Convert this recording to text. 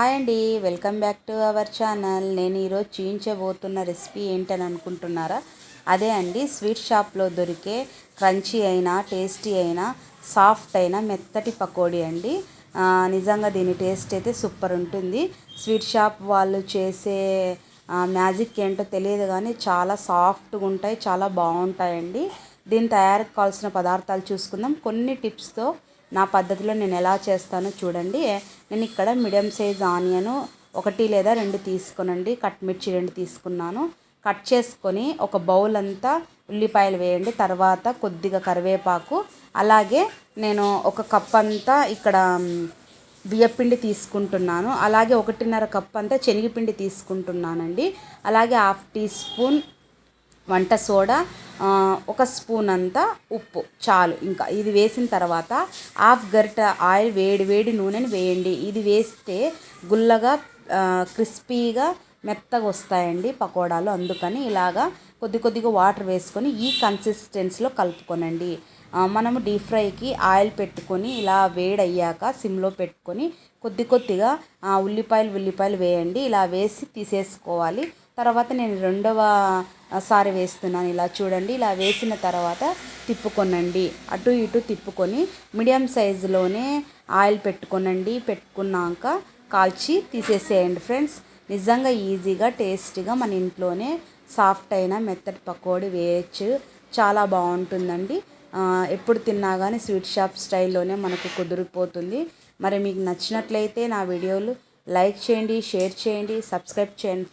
Hi అండి welcome back to our channel. నేను ఈరోజు చూయించబోతున్న రెసిపీ ఏంటని అనుకుంటున్నారా? అదే అండి స్వీట్ షాప్లో దొరికే క్రంచీ అయినా టేస్టీ అయినా సాఫ్ట్ అయినా మెత్తటి పకోడీ అండి. నిజంగా దీని టేస్ట్ అయితే సూపర్ ఉంటుంది. స్వీట్ షాప్ వాళ్ళు చేసే మ్యాజిక్ ఏంటో తెలియదు కానీ చాలా సాఫ్ట్గా ఉంటాయి చాలా బాగుంటాయండి. దీన్ని తయారు కావాల్సిన పదార్థాలు చూసుకుందాం. కొన్ని టిప్స్తో నా పద్ధతిలో నేను ఎలా చేస్తానో చూడండి. నేను ఇక్కడ మీడియం సైజ్ ఆనియన్ ఒకటి లేదా రెండు తీసుకునండి. కట్ మిర్చి రెండు తీసుకున్నాను. కట్ చేసుకొని ఒక బౌల్ అంతా ఉల్లిపాయలు వేయండి. తర్వాత కొద్దిగా కరివేపాకు. అలాగే నేను ఒక కప్ అంతా ఇక్కడ బియ్యపిండి తీసుకుంటున్నాను. అలాగే ఒకటిన్నర కప్ అంతా శనగపిండి తీసుకుంటున్నానండి. అలాగే హాఫ్ టీ స్పూన్ వంట సోడా ఒక స్పూన్ అంతా ఉప్పు చాలు. ఇంకా ఇది వేసిన తర్వాత హాఫ్ గరిట ఆయిల్ వేడి వేడి నూనెని వేయండి. ఇది వేస్తే గుల్లగా క్రిస్పీగా మెత్తగా వస్తాయండి పకోడాలు. అందుకని ఇలాగా కొద్ది కొద్దిగా వాటర్ వేసుకొని ఈ కన్సిస్టెన్సీలో కలుపుకోనండి. మనము డీప్ ఫ్రైకి ఆయిల్ పెట్టుకొని ఇలా వేడి అయ్యాక సిమ్లో పెట్టుకొని కొద్ది కొద్దిగా ఉల్లిపాయలు ఉల్లిపాయలు వేయండి. ఇలా వేసి తీసేసుకోవాలి. తర్వాత నేను రెండవ సారి వేస్తున్నాను. ఇలా చూడండి ఇలా వేసిన తర్వాత తిప్పుకొనండి. అటు ఇటు తిప్పుకొని మీడియం సైజులోనే ఆయిల్ పెట్టుకొనండి. పెట్టుకున్నాక కాల్చి తీసేసేయండి ఫ్రెండ్స్. నిజంగా ఈజీగా టేస్టీగా మన ఇంట్లోనే సాఫ్ట్ అయిన మెత్తటి పకోడీ వేయచ్చు. చాలా బాగుంటుందండి. ఎప్పుడు తిన్నా కానీ స్వీట్ షాప్ స్టైల్లోనే మనకు కుదిరిపోతుంది. మరి మీకు నచ్చినట్లయితే నా వీడియోలు లైక్ చేయండి షేర్ చేయండి సబ్స్క్రైబ్ చేయండి.